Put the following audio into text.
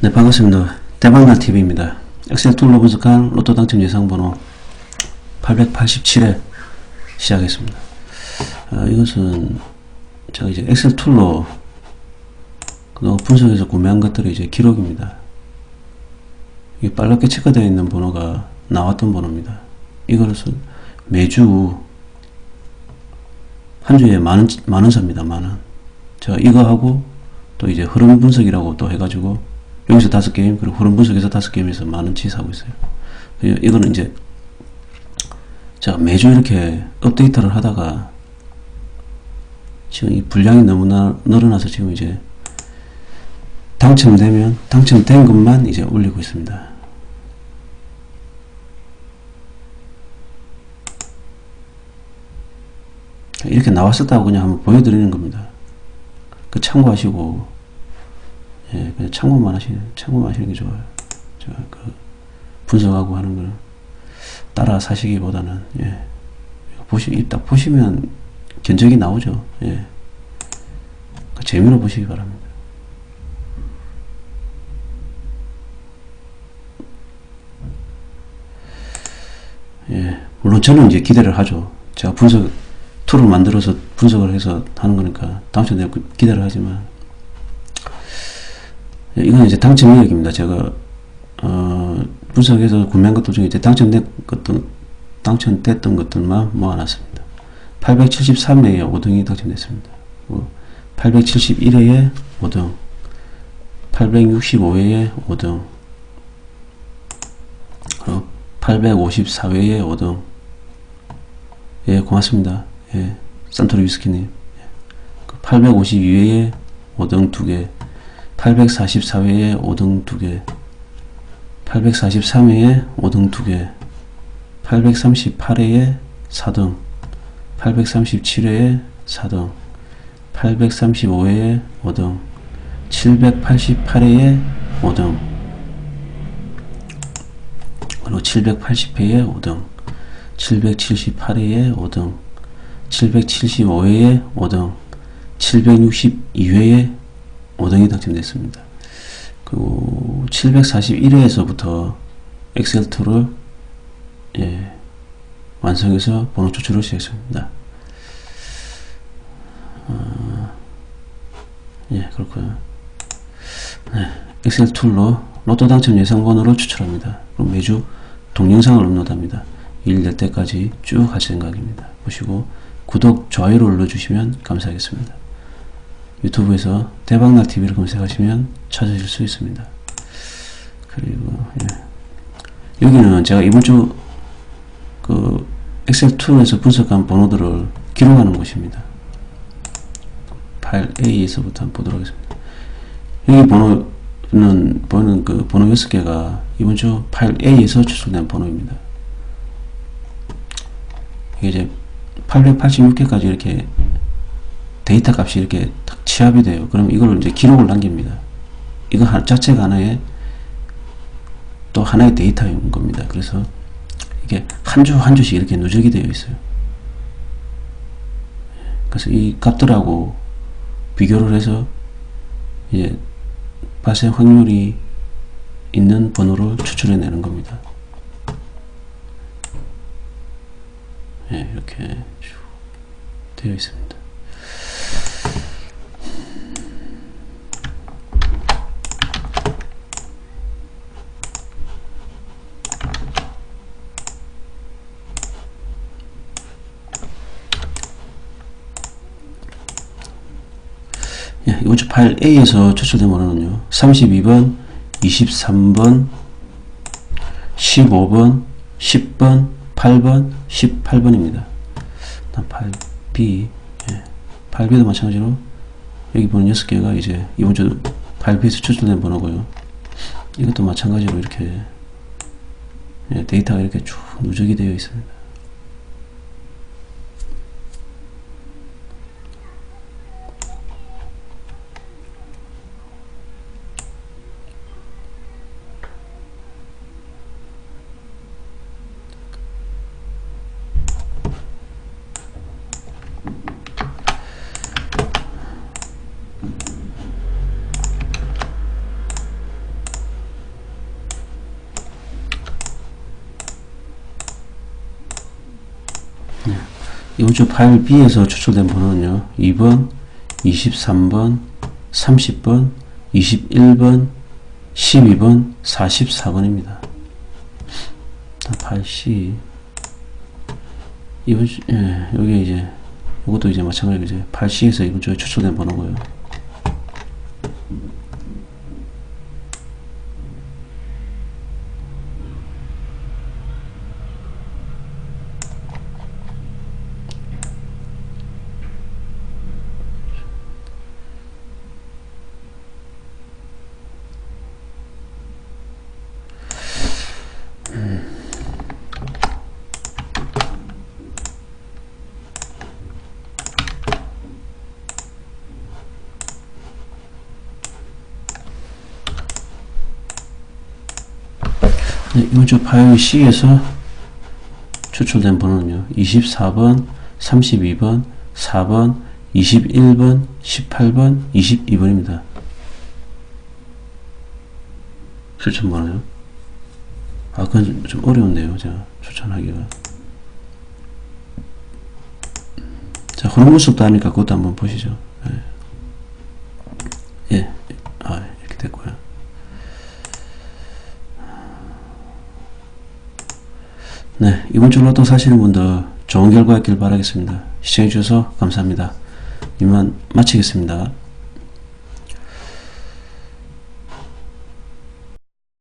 네 반갑습니다. 대박날 TV입니다. 엑셀 툴로 분석한 로또 당첨 예상 번호 887회 시작했습니다. 아, 이것은 제가 이제 엑셀 툴로 그동안 분석해서 구매한 것들의 이제 기록입니다. 이 빨갛게 체크되어 있는 번호가 나왔던 번호입니다. 이것은 매주 한 주에 만원, 만원 삽니다. 만원. 제가 이거 하고 또 이제 흐름 분석이라고 또 해가지고 여기서 다섯 게임 그리고 흐름 분석에서 다섯 게임에서 만원치 사고 있어요. 이- 이거는 이제 제가 매주 이렇게 업데이트를 하다가 지금 이 분량이 너무 나 늘어나서 지금 이제 당첨되면 당첨된 것만 이제 올리고 있습니다. 이렇게 나왔었다고 그냥 한번 보여드리는 겁니다. 그 참고하시고 예, 그냥 참고만 하시는 참고만 하시는 게 좋아요. 저그 분석하고 하는 거는 따라 사시기보다는 예. 보시 이딱 보시면 견적이 나오죠. 예. 그 재미로 보시기 바랍니다. 예. 물론 저는 이제 기대를 하죠. 제가 분석 툴을 만들어서 분석을 해서 하는 거니까 당첨되고 기대를 하지만 예, 이건 이제 당첨 이력입니다. 제가 어, 분석해서 구매한 것들 중에 이제 당첨된 것들 당첨됐던 것들만 모아놨습니다. 873회에 5등이 당첨됐습니다. 871회에 5등, 865회에 5등, 그리고 854회에 5등. 예, 고맙습니다. 예, 산토리 위스키님. 852회에 5등 2개, 844회에 5등 2개, 843회에 5등 2개, 838회에 4등, 837회에 4등, 835회에 5등, 788회에 5등, 그리고 780회에 5등, 778회에 5등, 775회에 5등, 762회에 5등이 당첨됐습니다. 그리고 741회에서부터 엑셀 툴을 예, 완성해서 번호 추출을 시작했습니다. 어, 예, 그렇고요. 네, 엑셀 툴로 로또 당첨 예상 번호를 추출합니다. 그럼 매주 동영상을 업로드합니다. 일될 때까지 쭉 할 생각입니다. 보시고 구독, 좋아요를 눌러주시면 감사하겠습니다. 유튜브에서 대박날 TV를 검색하시면 찾으실 수 있습니다. 그리고 예. 여기는 제가 이번 주 그 엑셀 툴에서 분석한 번호들을 기록하는 곳입니다. 파일 A에서부터 한번 보도록 하겠습니다. 여기 번호는 번호는 그 번호 6개가 이번 주 파일 A에서 추출된 번호입니다. 이게 이제 886개까지 이렇게 데이터 값이 이렇게 딱 취합이 돼요. 그럼 이걸 이제 기록을 남깁니다. 이거 한- 자체가 하나의 또 하나의 데이터인 겁니다. 그래서 이게 한 주 한 주씩 이렇게 누적이 되어 있어요. 그래서 이 값들하고 비교를 해서 이제 발생 확률이 있는 번호를 추출해 내는 겁니다. 예, 이렇게 쭉 되어 있습니다. 예, 이번 주 파일 A에서 추출된 번호는요. 32번, 23번, 15번, 10번, 8번, 18번입니다. 파일 B, 예. 파일 B도 마찬가지로 여기 보는 6개가 이제 이번 주 파일 B에서 추출된 번호고요. 이것도 마찬가지로 이렇게 예, 데이터가 이렇게 쭉 누적이 되어 있습니다. 이번 주 파일 B에서 추출된 번호는요. 2번, 23번, 30번, 21번, 12번, 44번입니다. 파일 C 이번 주, 예, 여기 이제 이것도 이제 마찬가지로 이제 파일 C에서 이번 주에 추출된 번호고요. 주 파일 C에서 추출된 번호는요. 24번, 32번, 4번, 21번, 18번, 22번입니다. 추천 번호요. 아, 그건 좀, 좀 어려운데요. 제가 추천하기가. 자, 흐름 분석도 하니까 그것도 한번 보시죠. 예. 예. 아, 이렇게 됐고요. 네, 이번 주 로또 사시는 분들 좋은 결과 있길 바라겠습니다. 시청해주셔서 감사합니다. 이만 마치겠습니다.